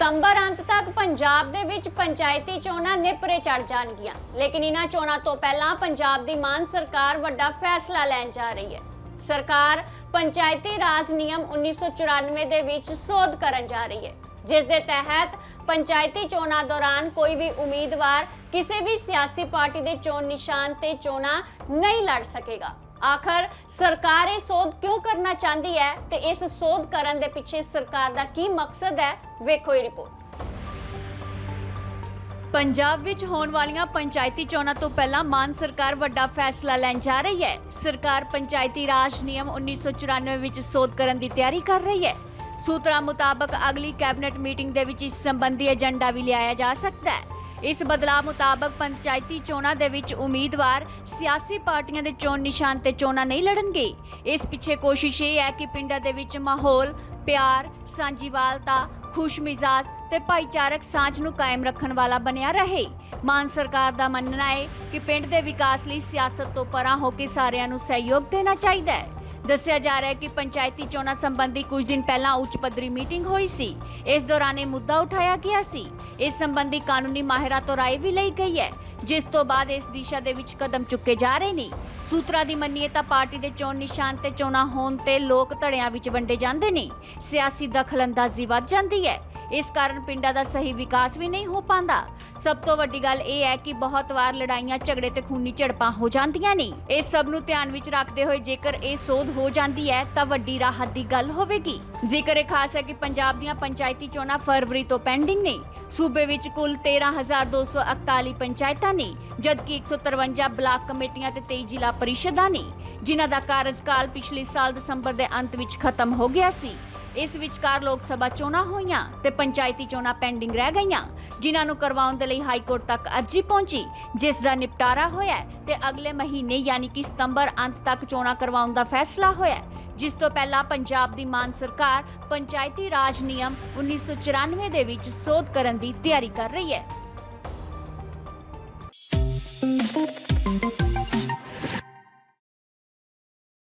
ਸਤੰਬਰ ਅੰਤ ਤੱਕ ਪੰਜਾਬ ਦੇ ਵਿੱਚ ਪੰਚਾਇਤੀ ਚੋਣਾਂ ਨਿਪਰੇ ਚੜ ਜਾਣਗੀਆਂ। ਲੇਕਿਨ ਇਹਨਾਂ ਚੋਣਾਂ ਤੋਂ ਪਹਿਲਾਂ ਪੰਜਾਬ ਦੀ ਮਾਨ ਸਰਕਾਰ ਵੱਡਾ ਫੈਸਲਾ ਲੈਣ ਜਾ ਰਹੀ ਹੈ। ਸਰਕਾਰ ਪੰਚਾਇਤੀ ਰਾਜ ਨਿਯਮ 1994 ਦੇ ਵਿੱਚ ਸੋਧ ਕਰਨ ਜਾ ਰਹੀ ਹੈ। ਜਿਸ ਦੇ ਤਹਿਤ ਪੰਚਾਇਤੀ ਚੋਣਾਂ ਦੌਰਾਨ ਕੋਈ ਵੀ ਉਮੀਦਵਾਰ ਕਿਸੇ ਵੀ ਸਿਆਸੀ ਪਾਰਟੀ ਦੇ ਚੋਣ ਨਿਸ਼ਾਨ ਤੇ ਚੋਣਾਂ ਨਹੀਂ ਲੜ ਸਕੇਗਾ। ਆਖਰ ਸਰਕਾਰ ਇਹ ਸੋਧ ਕਿਉਂ ਕਰਨਾ ਚਾਹੁੰਦੀ ਹੈ ਤੇ ਇਸ ਸੋਧ ਕਰਨ ਦੇ ਪਿੱਛੇ ਸਰਕਾਰ ਦਾ ਕੀ ਮਕਸਦ ਹੈ? ਵੇਖੋ ਇਹ ਰਿਪੋਰਟ। ਪੰਜਾਬ ਵਿੱਚ ਹੋਣ ਵਾਲੀਆਂ ਪੰਚਾਇਤੀ ਚੋਣਾਂ ਤੋਂ ਪਹਿਲਾਂ ਮਾਨ ਸਰਕਾਰ ਵੱਡਾ ਫੈਸਲਾ ਲੈਣ ਜਾ ਰਹੀ ਹੈ। ਸਰਕਾਰ ਪੰਚਾਇਤੀ ਰਾਜ ਨਿਯਮ 1994 ਵਿੱਚ ਸੋਧ ਕਰਨ ਦੀ ਤਿਆਰੀ ਕਰ ਰਹੀ ਹੈ। ਸੂਤਰਾਂ ਮੁਤਾਬਕ ਅਗਲੀ ਕੈਬਨਿਟ ਮੀਟਿੰਗ ਦੇ ਵਿੱਚ ਇਸ ਸੰਬੰਧੀ ਏਜੰਡਾ ਵੀ ਲਿਆਇਆ ਜਾ ਸਕਦਾ ਹੈ। ਇਸ ਬਦਲਾਅ ਮੁਤਾਬਕ ਪੰਚਾਇਤੀ ਚੋਣਾਂ ਦੇ ਵਿੱਚ ਉਮੀਦਵਾਰ ਸਿਆਸੀ ਪਾਰਟੀਆਂ ਦੇ ਚੋਣ ਨਿਸ਼ਾਨ ਤੇ ਚੋਣਾਂ ਨਹੀਂ ਲੜਨਗੇ। ਇਸ ਪਿੱਛੇ ਕੋਸ਼ਿਸ਼ ਇਹ ਹੈ ਕਿ ਪਿੰਡਾਂ ਦੇ ਵਿੱਚ ਮਾਹੌਲ, ਪਿਆਰ ਸਾਂਝੀਵਾਲਤਾ ਖੁਸ਼ਮਿਜ਼ਾਜ ਤੇ ਭਾਈਚਾਰਕ ਸਾਂਝ ਨੂੰ ਕਾਇਮ ਰੱਖਣ ਵਾਲਾ ਬਣਿਆ ਰਹੇ। ਮਾਨ ਸਰਕਾਰ ਦਾ ਮੰਨਣਾ ਹੈ ਕਿ ਪਿੰਡ ਦੇ ਵਿਕਾਸ ਲਈ ਸਿਆਸਤ ਤੋਂ ਪਰਾਂ ਹੋ ਕੇ ਸਾਰਿਆਂ ਨੂੰ ਸਹਿਯੋਗ ਦੇਣਾ ਚਾਹੀਦਾ ਹੈ। ਦੱਸਿਆ ਜਾ ਰਿਹਾ ਹੈ ਕਿ ਪੰਚਾਇਤੀ ਚੋਣਾਂ ਸੰਬੰਧੀ ਕੁਝ ਦਿਨ ਪਹਿਲਾਂ ਉੱਚ ਪੱਧਰੀ ਮੀਟਿੰਗ ਹੋਈ ਸੀ। ਇਸ ਦੌਰਾਨ ਇਹ ਮੁੱਦਾ ਉਠਾਇਆ ਗਿਆ ਸੀ। ਇਸ ਸੰਬੰਧੀ ਕਾਨੂੰਨੀ ਮਾਹਿਰਾਂ ਤੋਂ ਰਾਏ ਵੀ ਲਈ ਗਈ ਹੈ, ਜਿਸ ਤੋਂ ਬਾਅਦ ਇਸ ਦਿਸ਼ਾ ਦੇ ਵਿੱਚ ਕਦਮ ਚੁੱਕੇ ਜਾ ਰਹੇ ਨੇ। ਸੂਤਰਾਂ ਦੀ ਮੰਨੀਏ ਤਾਂ ਪਾਰਟੀ ਦੇ ਚੋਣ ਨਿਸ਼ਾਨ ਤੇ ਚੋਣਾਂ ਹੋਣ ਤੇ ਲੋਕ ਧੜਿਆਂ ਵਿੱਚ ਵੰਡੇ ਜਾਂਦੇ ਨੇ। ਸਿਆਸੀ ਦਖਲਅੰਦਾਜ਼ੀ ਵੱਧ ਜਾਂਦੀ ਹੈ। ਇਸ ਕਾਰਨ ਪਿੰਡਾਂ ਦਾ ਸਹੀ ਵਿਕਾਸ ਵੀ ਨਹੀਂ ਹੋ ਪਾਉਂਦਾ ਸਭ ਤੋਂ ਵੱਡੀ ਗੱਲ ਇਹ ਹੈ ਕਿ ਬਹੁਤ ਵਾਰ ਲੜਾਈਆਂ, ਝਗੜੇ ਤੇ ਖੂਨੀ ਝੜਪਾਂ ਹੋ ਜਾਂਦੀਆਂ ਨੇ। ਇਸ ਸਭ ਨੂੰ ਧਿਆਨ ਵਿੱਚ ਰੱਖਦੇ ਹੋਏ ਜੇਕਰ ਇਹ ਸੋਧ ਹੋ ਜਾਂਦੀ ਹੈ, ਤਾਂ ਵੱਡੀ ਰਾਹਤ ਦੀ ਗੱਲ ਹੋਵੇਗੀ। ਜ਼ਿਕਰ ਇਹ ਖਾਸ ਹੈ ਕਿ ਪੰਜਾਬ ਦੀਆਂ ਪੰਚਾਇਤੀ ਚੋਣਾਂ ਫਰਵਰੀ ਤੋਂ ਪੈਂਡਿੰਗ ਨੇ। ਸੂਬੇ ਵਿੱਚ ਕੁੱਲ 13248 ਪੰਚਾਇਤਾਂ ਨੇ, ਜਦਕਿ 153 ਬਲਾਕ ਕਮੇਟੀਆਂ ਤੇ 23 ਜ਼ਿਲ੍ਹਾ ਪਰਿਸ਼ਦਾਂ ਨੇ, ਜਿਨ੍ਹਾਂ ਦਾ ਕਾਰਜਕਾਲ ਪਿਛਲੇ ਸਾਲ ਦਸੰਬਰ ਦੇ ਅੰਤ ਵਿੱਚ ਖਤਮ ਹੋ ਗਿਆ ਸੀ। ਇਸ ਵਿਚਕਾਰ ਲੋਕ ਸਭਾ ਚੋਣਾਂ ਹੋਈਆਂ ਤੇ ਪੰਚਾਇਤੀ ਚੋਣਾਂ ਪੈਂਡਿੰਗ ਰਹਿ ਗਈਆਂ, ਜਿਨ੍ਹਾਂ ਨੂੰ ਕਰਵਾਉਣ ਦੇ ਲਈ ਹਾਈ ਕੋਰਟ ਤੱਕ ਅਰਜ਼ੀ ਪਹੁੰਚੀ, ਜਿਸ ਦਾ ਨਿਪਟਾਰਾ ਹੋਇਆ ਤੇ ਅਗਲੇ ਮਹੀਨੇ ਯਾਨੀ ਕਿ ਸਤੰਬਰ ਅੰਤ ਤੱਕ ਚੋਣਾਂ ਕਰਵਾਉਣ ਦਾ ਫੈਸਲਾ ਹੋਇਆ ਜਿਸ ਤੋਂ ਪਹਿਲਾਂ ਪੰਜਾਬ ਦੀ ਮਾਨ ਸਰਕਾਰ ਪੰਚਾਇਤੀ ਰਾਜ ਨਿਯਮ 1994 ਦੇ ਵਿੱਚ ਸੋਧ ਕਰਨ ਦੀ ਤਿਆਰੀ ਕਰ ਰਹੀ ਹੈ।